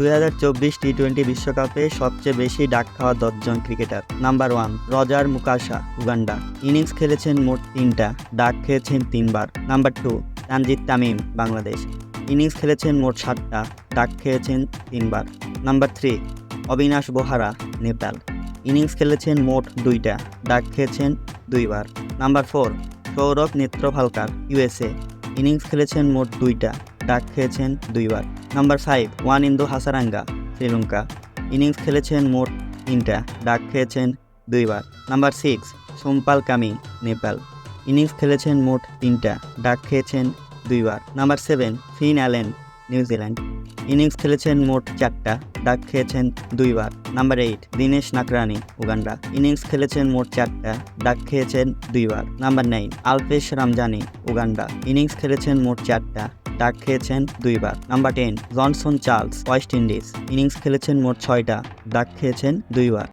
দুই হাজার চব্বিশ টি টোয়েন্টি বিশ্বকাপে সবচেয়ে বেশি ডাক খাওয়া দশজন cricketer. Number one, Roger Mukasa, Uganda. Innings খেলেছেন মোট তিনটা, ডাক খেয়েছেন তিনবার। Number two, Tanzid Tamim, Bangladesh. Innings খেলেছেন মোট সাতটা, ডাক খেয়েছেন তিনবার। Number three, Abinash Bohara, Nepal. Innings খেলেছেন মোট দুইটা, ডাক খেয়েছেন দুইবার। Number four, Saurabh Netravalkar USA innings খেলেছেন মোট দুইটা ডাক খেয়েছেন দুইবার। Number five Wanindu Hasaranga, Sri Lanka. Innings খেলেছেন মোট তিনটা, ডাক খেয়েছেন দুইবার। নাম্বার সিক্স, সোমপাল কামি, নেপাল। ইনিংস খেলেছেন মোট তিনটা, ডাক খেয়েছেন দুইবার। Number seven, Finn Allen New Zealand innings খেলেছেন মোট চারটা, ডাক খেয়েছেন দুইবার। Number eight, Dinesh Nakrani Uganda. Innings খেলেছেন মোট চারটা, ডাক খেয়েছেন দুইবার। Number nine, Alpesh Ramjani, Uganda. Innings খেলেছেন মোট চারটা ডাক খেয়েছেন দুইবার। Number ten, Johnson Charles, West Indies. Innings খেলেছেন মোট ছয়টা, ডাক খেয়েছেন দুইবার।